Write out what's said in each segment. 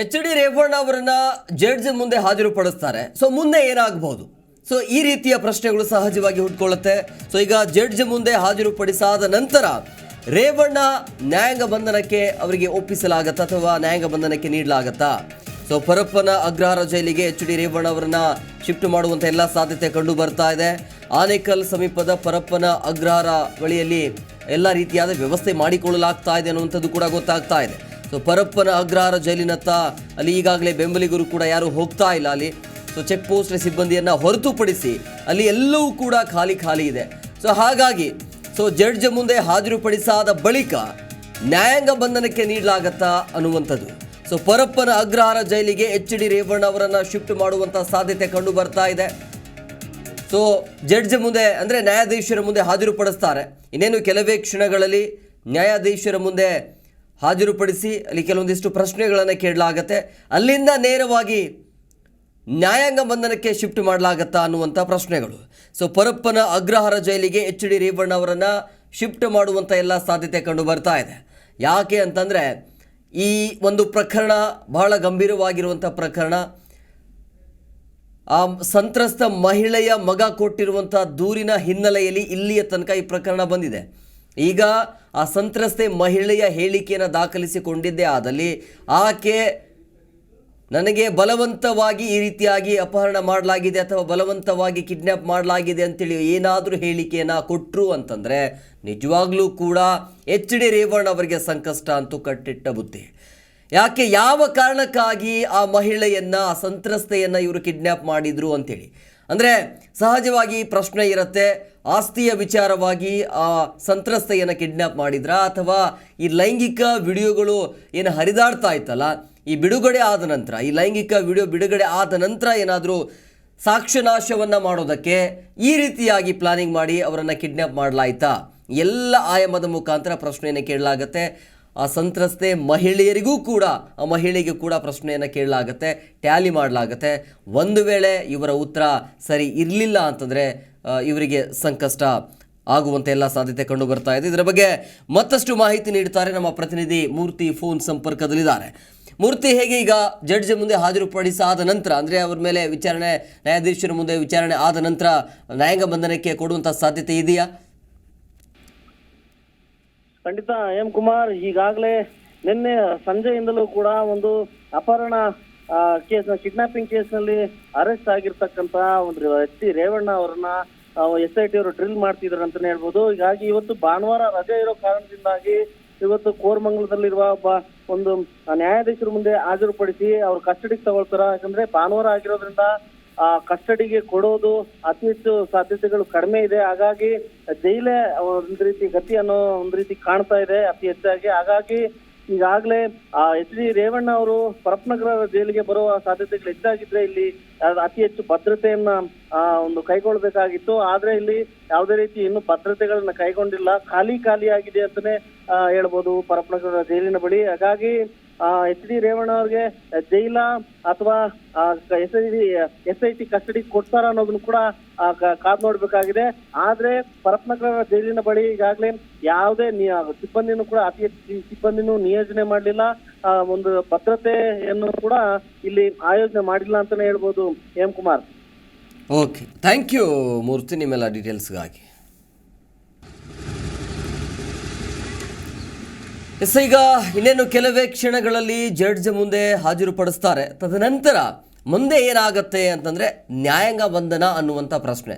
H D Revanna ಅವರನ್ನ judge ಮುಂದೆ ಹಾಜರುಪಡಿಸ್ತಾರೆ. So ಮುಂದೆ ಏನಾಗಬಹುದು ಸೊ ಈ ರೀತಿಯ ಪ್ರಶ್ನೆಗಳು ಸಹಜವಾಗಿ ಹುಟ್ಕೊಳ್ಳುತ್ತೆ. ಸೊ ಈಗ ಜಡ್ಜ್ ಮುಂದೆ ಹಾಜರುಪಡಿಸಾದ ನಂತರ ರೇವಣ್ಣ ನ್ಯಾಯಾಂಗ ಬಂಧನಕ್ಕೆ ಅವರಿಗೆ ಒಪ್ಪಿಸಲಾಗತ್ತಾ ಅಥವಾ ನ್ಯಾಯಾಂಗ ಬಂಧನಕ್ಕೆ ನೀಡಲಾಗತ್ತಾ? ಸೊ ಪರಪ್ಪನ ಅಗ್ರಹಾರ ಜೈಲಿಗೆ ಎಚ್ ಡಿ ರೇವಣ್ಣ ಅವರನ್ನ ಶಿಫ್ಟ್ ಮಾಡುವಂತ ಎಲ್ಲ ಸಾಧ್ಯತೆ ಕಂಡು ಬರ್ತಾ ಇದೆ. ಆನೇಕಲ್ ಸಮೀಪದ ಪರಪ್ಪನ ಅಗ್ರಹಾರ ಬಳಿಯಲ್ಲಿ ಎಲ್ಲ ರೀತಿಯಾದ ವ್ಯವಸ್ಥೆ ಮಾಡಿಕೊಳ್ಳಲಾಗ್ತಾ ಇದೆ ಅನ್ನುವಂಥದ್ದು ಕೂಡ ಗೊತ್ತಾಗ್ತಾ ಇದೆ. ಸೊ ಪರಪ್ಪನ ಅಗ್ರಹಾರ ಜೈಲಿನತ್ತ ಅಲ್ಲಿ ಈಗಾಗಲೇ ಬೆಂಬಲಿಗರು ಕೂಡ ಯಾರು ಹೋಗ್ತಾ ಇಲ್ಲ. ಅಲ್ಲಿ ಸೊ ಚೆಕ್ ಪೋಸ್ಟ್ ಸಿಬ್ಬಂದಿಯನ್ನ ಹೊರತುಪಡಿಸಿ ಅಲ್ಲಿ ಎಲ್ಲವೂ ಕೂಡ ಖಾಲಿ ಖಾಲಿ ಇದೆ. ಸೊ ಹಾಗಾಗಿ ಸೊ ಜಡ್ಜ್ ಮುಂದೆ ಹಾಜರುಪಡಿಸಾದ ಬಳಿಕ ನ್ಯಾಯಾಂಗ ಬಂಧನಕ್ಕೆ ನೀಡಲಾಗತ್ತಾ ಅನ್ನುವಂಥದ್ದು. ಸೊ ಪರಪ್ಪನ ಅಗ್ರಹಾರ ಜೈಲಿಗೆ ಎಚ್ ಡಿ ರೇವಣ್ಣ ಅವರನ್ನು ಶಿಫ್ಟ್ ಮಾಡುವಂಥ ಸಾಧ್ಯತೆ ಕಂಡು ಬರ್ತಾ ಇದೆ. ಸೊ ಜಡ್ಜ್ ಮುಂದೆ ಅಂದರೆ ನ್ಯಾಯಾಧೀಶರ ಮುಂದೆ ಹಾಜರುಪಡಿಸ್ತಾರೆ ಇನ್ನೇನು ಕೆಲವೇ ಕ್ಷಣಗಳಲ್ಲಿ ನ್ಯಾಯಾಧೀಶರ ಮುಂದೆ ಹಾಜರುಪಡಿಸಿ ಅಲ್ಲಿ ಕೆಲವೊಂದಿಷ್ಟು ಪ್ರಶ್ನೆಗಳನ್ನು ಕೇಳಲಾಗತ್ತೆ. ಅಲ್ಲಿಂದ ನೇರವಾಗಿ ನ್ಯಾಯಾಂಗ ಬಂಧನಕ್ಕೆ ಶಿಫ್ಟ್ ಮಾಡಲಾಗತ್ತಾ ಅನ್ನುವಂಥ ಪ್ರಶ್ನೆಗಳು. ಸೊ ಪರಪ್ಪನ ಅಗ್ರಹಾರ ಜೈಲಿಗೆ ಎಚ್ ಡಿ ರೇವಣ್ಣ ಅವರನ್ನು ಶಿಫ್ಟ್ ಮಾಡುವಂಥ ಎಲ್ಲ ಸಾಧ್ಯತೆ ಕಂಡು ಬರ್ತಾ ಇದೆ. ಯಾಕೆ ಅಂತಂದರೆ, ಈ ಒಂದು ಪ್ರಕರಣ ಬಹಳ ಗಂಭೀರವಾಗಿರುವಂಥ ಪ್ರಕರಣ. ಆ ಸಂತ್ರಸ್ತ ಮಹಿಳೆಯ ಮಗ ಕೊಟ್ಟಿರುವಂಥ ದೂರಿನ ಹಿನ್ನೆಲೆಯಲ್ಲಿ ಇಲ್ಲಿಯ ತನಕ ಈ ಪ್ರಕರಣ ಬಂದಿದೆ. ಈಗ ಆ ಸಂತ್ರಸ್ತೆ ಮಹಿಳೆಯ ಹೇಳಿಕೆಯನ್ನು ದಾಖಲಿಸಿಕೊಂಡಿದ್ದೇ ಆದಲ್ಲಿ ಆಕೆ ನನಗೆ ಬಲವಂತವಾಗಿ ಈ ರೀತಿಯಾಗಿ ಅಪಹರಣ ಮಾಡಲಾಗಿದೆ ಅಥವಾ ಬಲವಂತವಾಗಿ ಕಿಡ್ನ್ಯಾಪ್ ಮಾಡಲಾಗಿದೆ ಅಂತೇಳಿ ಏನಾದರೂ ಹೇಳಿಕೆಯನ್ನು ಕೊಟ್ಟರು ಅಂತಂದರೆ ನಿಜವಾಗ್ಲೂ ಕೂಡ ಎಚ್ ಡಿ ರೇವಣ್ಣ ಅವರಿಗೆ ಸಂಕಷ್ಟ ಅಂತೂ ಕಟ್ಟಿಟ್ಟ ಬುದ್ಧಿ. ಯಾಕೆ ಯಾವ ಕಾರಣಕ್ಕಾಗಿ ಆ ಮಹಿಳೆಯನ್ನು, ಆ ಸಂತ್ರಸ್ತೆಯನ್ನು ಇವರು ಕಿಡ್ನ್ಯಾಪ್ ಮಾಡಿದರು ಅಂತೇಳಿ. ಅಂದರೆ ಸಹಜವಾಗಿ ಪ್ರಶ್ನೆ ಇರುತ್ತೆ ಆಸ್ತಿಯ ವಿಚಾರವಾಗಿ ಆ ಸಂತ್ರಸ್ತೆಯನ್ನು ಕಿಡ್ನ್ಯಾಪ್ ಮಾಡಿದ್ರಾ? ಅಥವಾ ಈ ಲೈಂಗಿಕ ವಿಡಿಯೋಗಳು ಏನು ಹರಿದಾಡ್ತಾ ಇತ್ತಲ್ಲ, ಈ ಬಿಡುಗಡೆ ಆದ ನಂತರ, ಈ ಲೈಂಗಿಕ ವಿಡಿಯೋ ಬಿಡುಗಡೆ ಆದ ನಂತರ ಏನಾದರೂ ಸಾಕ್ಷ್ಯನಾಶವನ್ನು ಮಾಡೋದಕ್ಕೆ ಈ ರೀತಿಯಾಗಿ ಪ್ಲಾನಿಂಗ್ ಮಾಡಿ ಅವರನ್ನು ಕಿಡ್ನ್ಯಾಪ್ ಮಾಡಲಾಯ್ತಾ? ಎಲ್ಲ ಆಯಾಮದ ಮುಖಾಂತರ ಪ್ರಶ್ನೆಯನ್ನು ಕೇಳಲಾಗತ್ತೆ. ಆ ಸಂತ್ರಸ್ತೆ ಮಹಿಳೆಯರಿಗೂ ಕೂಡ, ಆ ಮಹಿಳೆಗೆ ಕೂಡ ಪ್ರಶ್ನೆಯನ್ನು ಕೇಳಲಾಗತ್ತೆ, ಟ್ಯಾಲಿ ಮಾಡಲಾಗತ್ತೆ. ಒಂದು ವೇಳೆ ಇವರ ಉತ್ತರ ಸರಿ ಇರಲಿಲ್ಲ ಅಂತಂದರೆ ಇವರಿಗೆ ಸಂಕಷ್ಟ ಆಗುವಂತೆ ಎಲ್ಲ ಸಾಧ್ಯತೆ ಕಂಡು ಬರ್ತಾ ಇದೆ. ಇದರ ಬಗ್ಗೆ ಮತ್ತಷ್ಟು ಮಾಹಿತಿ ನೀಡುತ್ತಾರೆ ನಮ್ಮ ಪ್ರತಿನಿಧಿ ಮೂರ್ತಿ ಫೋನ್ ಸಂಪರ್ಕದಲ್ಲಿದ್ದಾರೆ. ಮೂರ್ತಿ, ಹೇಗೆ ಈಗ ಜಡ್ಜ್ ಮುಂದೆ ಹಾಜರುಪಡಿಸಾದ ನಂತರ, ಅಂದರೆ ಅವರ ಮೇಲೆ ವಿಚಾರಣೆ, ನ್ಯಾಯಾಧೀಶರ ಮುಂದೆ ವಿಚಾರಣೆ ಆದ ನಂತರ ನ್ಯಾಯಾಂಗ ಬಂಧನಕ್ಕೆ ಕೊಡುವಂಥ ಸಾಧ್ಯತೆ ಇದೆಯಾ? ಖಂಡಿತ ಎಂ ಕುಮಾರ್, ಈಗಾಗಲೇ ನಿನ್ನೆ ಸಂಜೆಯಿಂದಲೂ ಕೂಡ ಒಂದು ಅಪಹರಣ ಕೇಸ್, ಕಿಡ್ನಾಪಿಂಗ್ ಕೇಸ್ನಲ್ಲಿ ಅರೆಸ್ಟ್ ಆಗಿರ್ತಕ್ಕಂತ ಒಂದು ಡಿ ರೇವಣ್ಣ ಅವರನ್ನ ಎಸ್ ಐ ಟಿ ಅವರು ಡ್ರಿಲ್ ಮಾಡ್ತಿದ್ರು ಅಂತಾನೆ ಹೇಳ್ಬೋದು. ಹೀಗಾಗಿ ಇವತ್ತು ಭಾನುವಾರ ರಜೆ ಇರೋ ಕಾರಣದಿಂದಾಗಿ ಇವತ್ತು ಕೋರ್ಮಂಗಲದಲ್ಲಿರುವ ಒಬ್ಬ ಒಂದು ನ್ಯಾಯಾಧೀಶರ ಮುಂದೆ ಹಾಜರುಪಡಿಸಿ ಅವ್ರು ಕಸ್ಟಡಿಗೆ ತಗೊಳ್ತಾರ. ಯಾಕಂದ್ರೆ ಭಾನುವಾರ ಆಗಿರೋದ್ರಿಂದ ಕಸ್ಟಡಿಗೆ ಕೊಡೋದು ಅತಿ ಹೆಚ್ಚು ಸಾಧ್ಯತೆಗಳು ಕಡಿಮೆ ಇದೆ. ಹಾಗಾಗಿ ಜೈಲೇ ಒಂದ್ ರೀತಿ ಗತಿ ಅನ್ನೋ ಒಂದ್ ರೀತಿ ಕಾಣ್ತಾ ಇದೆ ಅತಿ ಹೆಚ್ಚಾಗಿ. ಹಾಗಾಗಿ ಈಗಾಗಲೇ ಆ ಎಚ್ ಡಿ ರೇವಣ್ಣ ಅವರು ಪರಪ್ನಗರ ಜೈಲಿಗೆ ಬರುವ ಸಾಧ್ಯತೆಗಳು ಹೆಚ್ಚಾಗಿದ್ರೆ ಇಲ್ಲಿ ಅತಿ ಹೆಚ್ಚು ಭದ್ರತೆಯನ್ನ ಆ, ಒಂದು ಕೈಗೊಳ್ಬೇಕಾಗಿತ್ತು ಆದ್ರೆ ಇಲ್ಲಿ ಯಾವುದೇ ರೀತಿ ಇನ್ನು ಭದ್ರತೆಗಳನ್ನ ಕೈಗೊಂಡಿಲ್ಲ. ಖಾಲಿ ಖಾಲಿ ಆಗಿದೆ ಅಂತಾನೆ ಆ, ಹೇಳ್ಬೋದು ಪರಪ್ನಗರ ಜೈಲಿನ ಬಳಿ. ಹಾಗಾಗಿ ಎಚ್ ಡಿ ರೇವಣ್ಣ ಅವ್ರಿಗೆ ಜೈಲ ಅಥವಾ S I S I T custody ಕೊಡ್ತಾರ ಅನ್ನೋದನ್ನ ಕೂಡ ಕಾದ್ ನೋಡ್ಬೇಕಾಗಿದೆ. ಆದ್ರೆ ಪರಪ್ನಗರ ಜೈಲಿನ ಬಳಿ ಈಗಾಗಲೇ ಯಾವುದೇ ಸಿಬ್ಬಂದಿನೂ ಕೂಡ ಅತಿ ಹೆಚ್ಚು ಸಿಬ್ಬಂದಿನೂ ನಿಯೋಜನೆ ಮಾಡಲಿಲ್ಲ. ಒಂದು ಭದ್ರತೆಯನ್ನು ಕೂಡ ಇಲ್ಲಿ ಆಯೋಜನೆ ಮಾಡಿಲ್ಲ ಅಂತಾನೆ ಹೇಳ್ಬೋದು Hem Kumar. Okay. Thank you Murthy ನಿಮ್ಮೆಲ್ಲ ಡೀಟೇಲ್ಸ್ಗಾಗಿ. ಎಸ್ ಈಗ ಇನ್ನೇನು ಕೆಲವೇ ಕ್ಷಣಗಳಲ್ಲಿ ಜಡ್ಜ್ ಮುಂದೆ ಹಾಜರುಪಡಿಸ್ತಾರೆ. ತದನಂತರ ಮುಂದೆ ಏನಾಗುತ್ತೆ ಅಂತಂದರೆ ನ್ಯಾಯಾಂಗ ಬಂಧನ ಅನ್ನುವಂಥ ಪ್ರಶ್ನೆ.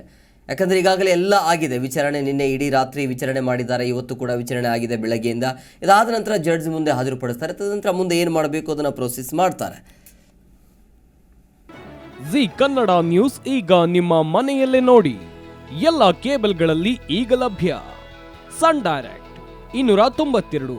ಯಾಕಂದರೆ ಈಗಾಗಲೇ ಎಲ್ಲ ಆಗಿದೆ. ವಿಚಾರಣೆ ನಿನ್ನೆ ಇಡೀ ರಾತ್ರಿ ವಿಚಾರಣೆ ಮಾಡಿದ್ದಾರೆ. ಇವತ್ತು ಕೂಡ ವಿಚಾರಣೆ ಆಗಿದೆ ಬೆಳಗ್ಗೆಯಿಂದ. ಇದಾದ ನಂತರ ಜಡ್ಜ್ ಮುಂದೆ ಹಾಜರುಪಡಿಸ್ತಾರೆ. ತದನಂತರ ಮುಂದೆ ಏನು ಮಾಡಬೇಕು ಅದನ್ನು ಪ್ರೋಸೆಸ್ ಮಾಡ್ತಾರೆ. ಜಿ ಕನ್ನಡ ನ್ಯೂಸ್ ಈಗ ನಿಮ್ಮ ಮನೆಯಲ್ಲೇ ನೋಡಿ. ಎಲ್ಲ ಕೇಬಲ್ಗಳಲ್ಲಿ ಈಗ ಲಭ್ಯ. ಸನ್ ಡೈರೆಕ್ಟ್, ಇನ್ನೂರ ತೊಂಬತ್ತೆರಡು.